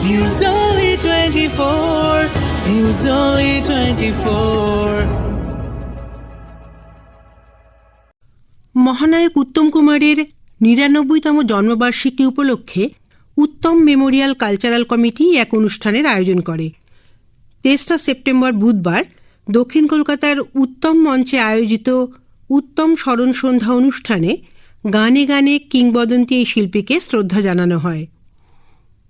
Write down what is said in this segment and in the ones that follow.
News Only 24. News Only 24. মহানায়ক উত্তম কুমারের নিরানব্বইতম জন্মবার্ষিকী উপলক্ষে উত্তম মেমোরিয়াল কালচারাল কমিটি এক অনুষ্ঠানের আয়োজন করে তেসরা সেপ্টেম্বর বুধবার দক্ষিণ কলকাতার উত্তম মঞ্চে আয়োজিত উত্তম স্মরণ সন্ধ্যা অনুষ্ঠানে গানে গানে কিংবদন্তি এই শিল্পীকে শ্রদ্ধা জানানো হয়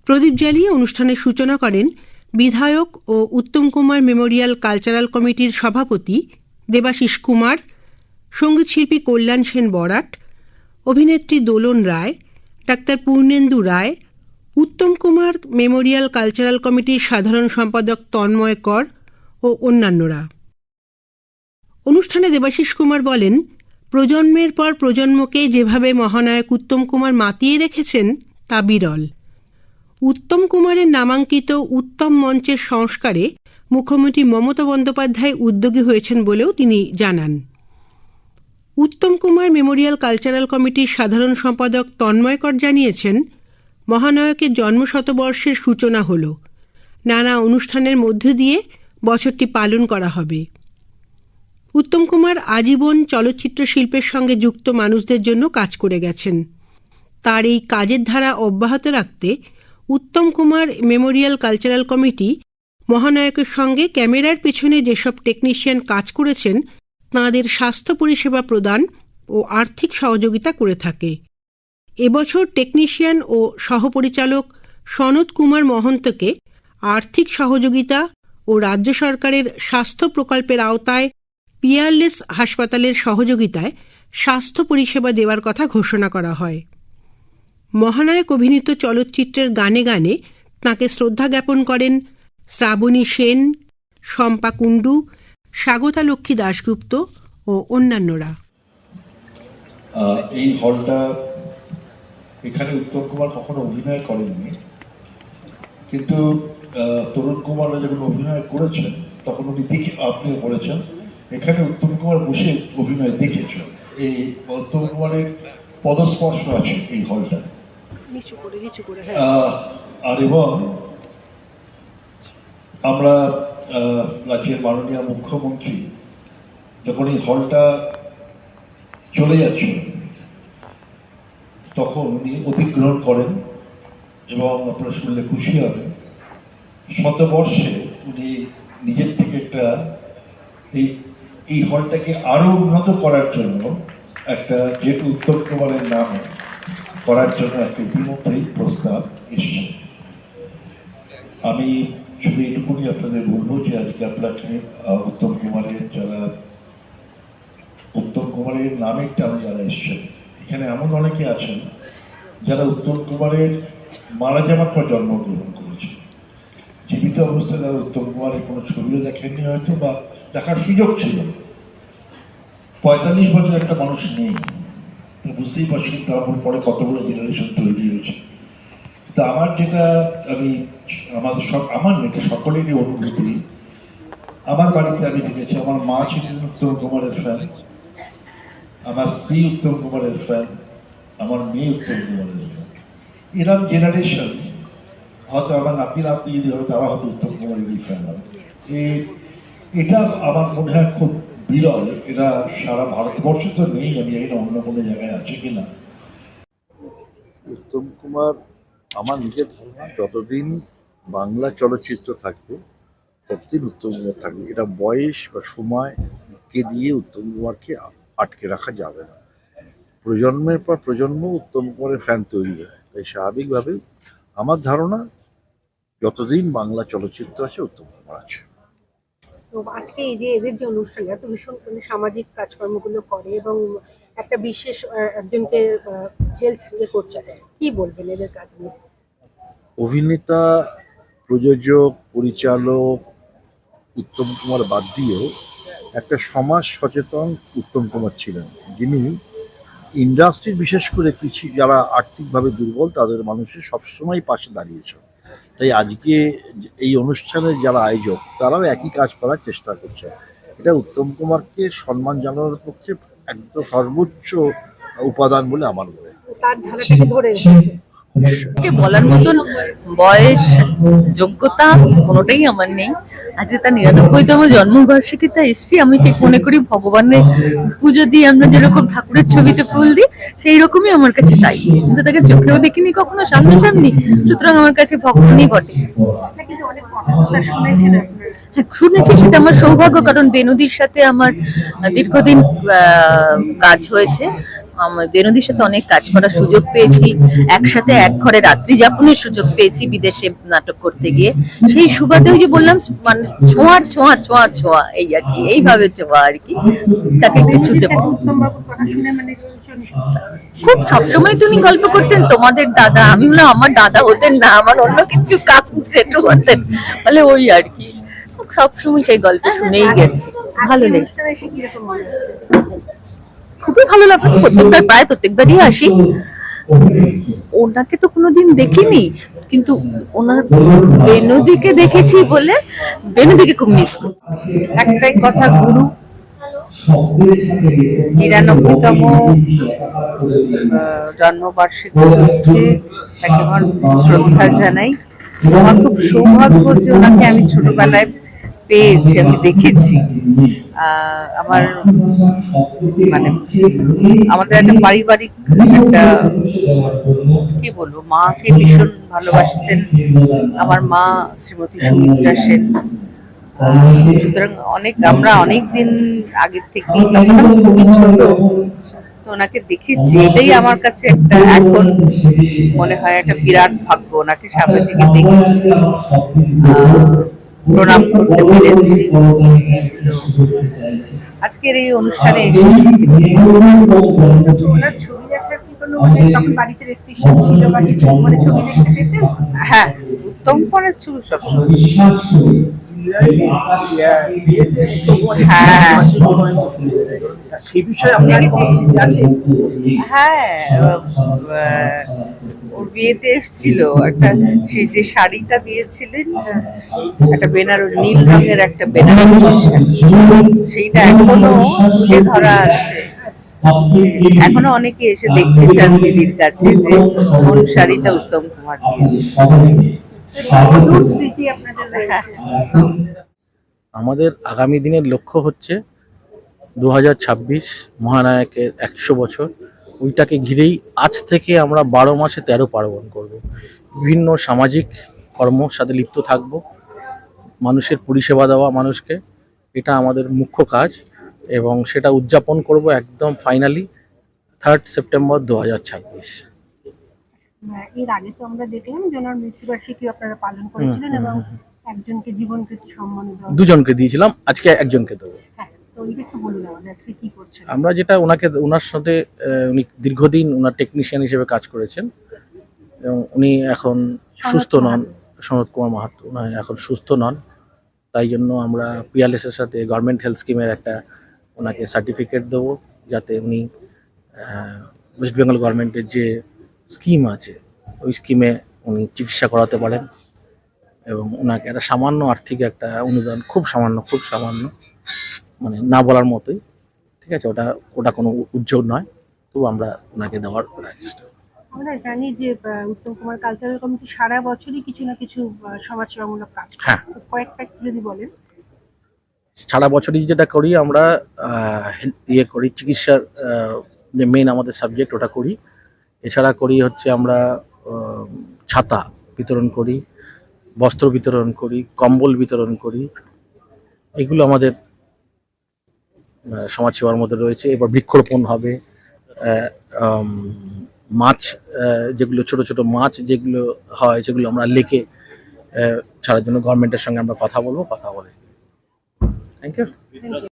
প্রদীপ জ্বালিয়ে অনুষ্ঠানের সূচনা করেন বিধায়ক ও উত্তম কুমার মেমোরিয়াল কালচারাল কমিটির সভাপতি দেবাশিস কুমার, সঙ্গীতশিল্পী কল্যাণ সেন বরাট, অভিনেত্রী Dolon Roy, doctor Purnendu Roy, Uttam Kumar memorial cultural কমিটির সাধারণ সম্পাদক তন্ময় কর ও অন্যান্যরা। অনুষ্ঠানে দেবাশিস কুমার বলেন, প্রজন্মের পর প্রজন্মকে যেভাবে মহানায়ক উত্তম কুমার মাতিয়ে রেখেছেন, তা বিরল। উত্তম কুমারের নামাঙ্কিত উত্তম মঞ্চের সংস্কারে মুখ্যমন্ত্রী মমতা বন্দ্যোপাধ্যায় উদ্যোগী হয়েছেন বলেও তিনি জানান। উত্তম কুমার মেমোরিয়াল কালচারাল কমিটির সাধারণ সম্পাদক তন্ময়কর জানিয়েছেন মহানায়কের জন্মশতবর্ষের সূচনা হল। নানা অনুষ্ঠানের মধ্য দিয়ে বছরটি পালন করা হবে। উত্তম কুমার আজীবন চলচ্চিত্র শিল্পের সঙ্গে যুক্ত মানুষদের জন্য কাজ করে গেছেন। তার এই কাজের ধারা অব্যাহত রাখতে Uttam Kumar memorial cultural committee মহানায়কের সঙ্গে ক্যামেরার পেছনে যেসব টেকনিশিয়ান কাজ করেছেন, তাঁদের স্বাস্থ্য পরিষেবা প্রদান ও আর্থিক সহযোগিতা করে থাকে। এবছর টেকনিশিয়ান ও সহপরিচালক সনৎ কুমার মহন্তকে আর্থিক সহযোগিতা ও রাজ্য সরকারের স্বাস্থ্য প্রকল্পের আওতায় পিয়ারলেস হাসপাতালের সহযোগিতায় স্বাস্থ্য পরিষেবা দেওয়ার কথা ঘোষণা করা হয়। মহানায়ক অভিনীত চলচ্চিত্রের গানে গানে তাঁকে শ্রদ্ধা জ্ঞাপন করেন শ্রাবণী সেন, শম্পা কুণ্ডু, স্বাগতা লক্ষ্মী দাশগুপ্ত ও অন্যান্যরা। এই হলটা এখানে উত্তম কুমার কখনো অভিনয় করেননি। কিন্তু তরুণ কুমাররা যখন অভিনয় করেছেন, তখন উনি দেখে, আপনিও করেছেন এখানে উত্তম কুমার বসে অভিনয় দেখেছেন। এই উত্তম কুমারের পদস্পর্শ আছে এই আহ, আর এবং আমরা রাজ্যের মাননীয় মুখ্যমন্ত্রী যখন এই হলটা চলে তখন উনি অধিগ্রহণ করেন এবং আপনারা শুনলে খুশি হবেন শতবর্ষে উনি নিজের থেকে একটা এই এই হলটাকে আরও উন্নত করার জন্য একটা যেহেতু উত্তম কুমারের নামে করার জন্য একটা ইতিমধ্যেই প্রস্তাব এসছে। আমি শুধু এইটুকুনি আপনাদের বলব যে আজকে আপনাকে উত্তম কুমারের যারা, উত্তম কুমারের নামের টানে যারা এসছেন, এখানে এমন অনেকে আছেন যারা উত্তম কুমারের মারা যাওয়ার পর জন্মগ্রহণ করেছে জীবিত অবস্থায় যারা উত্তম কুমারের কোনো ছবিও দেখেননি হয়তো বা দেখার সুযোগ ছিল পঁয়তাল্লিশ বছর একটা মানুষ নেই। বুঝতেই পারছেন তারপর পরে কতগুলো জেনারেশন তৈরি হয়েছে। তো আমার যেটা আমি আমাদের সব, আমার এটা সকলেরই অনুভূতি। আমার বাড়িতে আমি দেখেছি, আমার মা ছিলেন উত্তম কুমারের ফ্যান আমার স্ত্রী উত্তম কুমারের ফ্যান আমার মেয়ে উত্তম কুমারের ফ্যান এরকম জেনারেশন হয়তো আমার নাতি নাতি যদি হবে তারা হয়তো উত্তম কুমারেরই ফ্যান হবে। এটা আমার মনে হয় খুব বিরল এটা সারা ভারতবর্ষে তো নেই, আমি জানি অন্য কোনো জায়গায় আছে কিনা। উত্তম কুমার, আমার নিজের ধারণা, যতদিন বাংলা চলচ্চিত্র থাকবে, ততদিন উত্তম কুমার থাকবে। এটা বয়স বা সময়কে দিয়ে উত্তম কুমারকে আটকে রাখা যাবে না। প্রজন্মের পর প্রজন্ম উত্তম কুমারের ফ্যান তৈরি হয়। তাই স্বাভাবিকভাবে আমার ধারণা, যতদিন বাংলা চলচ্চিত্র আছে, উত্তম কুমার আছে। তো আজকে এই যে এদের যে অনুষ্ঠান এত ভীষণ মানে সামাজিক কাজকর্মগুলো করে এবং একটা বিশেষ একজনকে হেলথ ইয়ে করছে। কি বলবেন এদের কাজ নিয়ে? অভিনেতা, প্রযোজক, পরিচালক উত্তম কুমার বাদ দিয়েও একটা সমাজ সচেতন উত্তম কুমার ছিলেন। যিনি ইন্ডাস্ট্রির বিশেষ করে কৃষি, যারা আর্থিকভাবে দুর্বল, তাদের মানুষের সবসময় পাশে দাঁড়িয়েছেন। তাই আজকে এই অনুষ্ঠানের যারা আয়োজক, তারাও একই কাজ করার চেষ্টা করছে। এটা উত্তম কুমারকে সম্মান জানানোর পক্ষে একদম সর্বোচ্চ উপাদান বলে আমার মনে হয়। বলার মতন বয়স যোগ্যতা কোনোটাই আমার নেই। আজকে তার নিরানব্বইতম জন্মবার্ষিকীতে এসছি আমি ঠিক মনে করি ভগবানের পুজো দিয়ে আমরা যেরকম ঠাকুরের ছবিতে ফুল দিই সেই রকমই আমার কাছে তাই। কিন্তু তাকে চোখেও দেখিনি কখনো সামনাসামনি। সুতরাং আমার কাছে ভগবানই বটে। হ্যাঁ, শুনেছি সেটা আমার সৌভাগ্য কারণ বেনুদির সাথে আমার দীর্ঘদিন আহ, কাজ হয়েছে। বেনুদির সাথে অনেক কাজ করার সুযোগ পেয়েছি। একসাথে এক ঘরে রাত্রি যাপনের সুযোগ পেয়েছি বিদেশে নাটক করতে গিয়ে। সেই সুবাদে ওই যে বললাম মানে ছোঁয়ার ছোঁয়া ছোঁয়া ছোঁয়া, এই আর কি, এইভাবে ছোঁয়া আর কি, তাকে একটু ছুতে মানে খুব সবসময় তো উনি গল্প করতেন, তোমাদের দাদা আমি বললাম আমার দাদা হতেন না, আমার অন্য কিছু কাকু হতেন বলে ওই আর কি। সবসময় সেই গল্প শুনেই গেছি, ভালো লেগেছে। খুবই ভালো লাগল। প্রত্যেকবার প্রায় প্রত্যেকবারই আসি। ওনাকে তো কোনোদিন দেখিনি কিন্তু ওনার বেনুদিকে দেখেছি বলে বেনুদিকে খুব মিস করছি। একটাই কথা গুরু। নিরানব্বইতম জন্মবার্ষিকী চলছে তাকে আমার শ্রদ্ধা জানাই। আমার খুব সৌভাগ্য যে ওনাকে আমি ছোটবেলায় পেয়েছি আমি দেখেছি। আমার মানে আমাদের একটা পারিবারিক একটা, কি বলব, মাকে ভীষণ ভালোবাসতেন। আমার মা শ্রীমতী সুমিত্রা সেন। সুতরাং অনেক, আমরা অনেক দিন আগের থেকে খুবই ছোট, তো ওনাকে দেখেছি। এটাই আমার কাছে একটা এখন মনে হয় একটা বিরাট ভাগ্য, ওনাকে সামনে থেকে দেখেছি। প্রণাম করতে পেরেছি আজকের এই অনুষ্ঠানে মানে মানে হ্যাঁ উত্তম করার ছবি সবসময় সেই বিষয়ে আপনার আছে হ্যাঁ ওর বিয়েতে এসেছিল একটা, সেই যে শাড়িটা দিয়েছিলেন, একটা বেনারস নীল রঙের একটা বেনারসি শাড়ি। সেইটা এখনও তুলে ধরা আছে এখনও অনেকে এসে দেখতে চান দিদির কাছে যে কোন শাড়িটা উত্তম কুমার দিয়েছে। আমাদের আগামী দিনের লক্ষ্য হচ্ছে দু হাজার ছাব্বিশ মহানায়কের একশো বছর। ওইটাকে ঘিরেই আজ থেকে আমরা বারো মাসে তেরো পার্বণ করব। বিভিন্ন সামাজিক কর্মর সাথে লিপ্ত থাকব। মানুষের পরিষেবা দেওয়া মানুষকে এটা আমাদের মুখ্য কাজ এবং সেটা উদযাপন করব একদম ফাইনালি থার্ড সেপ্টেম্বর দু হাজার ছাব্বিশ। এর আগে তো আমরা দেখলাম যে ওনার মৃত্যুবার্ষিকী আপনারা পালন করেছিলেন এবং একজনকে জীবন প্রীতি সম্মান দুজনকে দিয়েছিলাম আজকে একজনকে দেবো। হ্যাঁ আমরা যেটা ওনাকে ওনার সাথে উনি দীর্ঘদিন ওনার টেকনিশিয়ান হিসেবে কাজ করেছেন এবং উনি এখন সুস্থ নন সনৎ কুমার মাহাতো উনি এখন সুস্থ নন। তাই জন্য আমরা পিয়ারলেস এর সাথে গভর্নমেন্ট হেলথ স্কিমের একটা ওনাকে সার্টিফিকেট দেবো যাতে উনি ওয়েস্ট বেঙ্গল গভর্নমেন্টের যে স্কিম আছে। ওই স্কিমে উনি চিকিৎসা করাতে পারেন এবং ওনাকে একটা সামান্য আর্থিক একটা অনুদান খুব সামান্য খুব সামান্য মানে না বলার মতোই ঠিক আছে? ওটা ওটা কোনো উ- উদ্যোগ নয়। তবু আমরা ওনাকে দেওয়ার চেষ্টা আমরা জানি যে আহ, উত্তম কুমার কালচারাল কমিটি সারা বছরই কিছু না কিছু সমাজসেবামূলক কাজ হ্যাঁ। কয়েকটা যদি বলেন। সারা বছরই যেটা করি আমরা ইয়ে করি চিকিৎসার যে মেন আমাদের সাবজেক্ট ওটা করি। এছাড়া করি হচ্ছে আমরা ছাতা বিতরণ করি, বস্ত্র বিতরণ করি, কম্বল বিতরণ করি, এগুলো আমাদের সমাজসেবার মধ্যে রয়েছে। এবার বৃক্ষরোপণ হবে মাছ যেগুলো ছোট ছোট মাছ যেগুলো হয়, যেগুলো আমরা লেকে ছাড়ার জন্য গভর্নমেন্টের সঙ্গে আমরা কথা বলব, কথা বলে। Thank you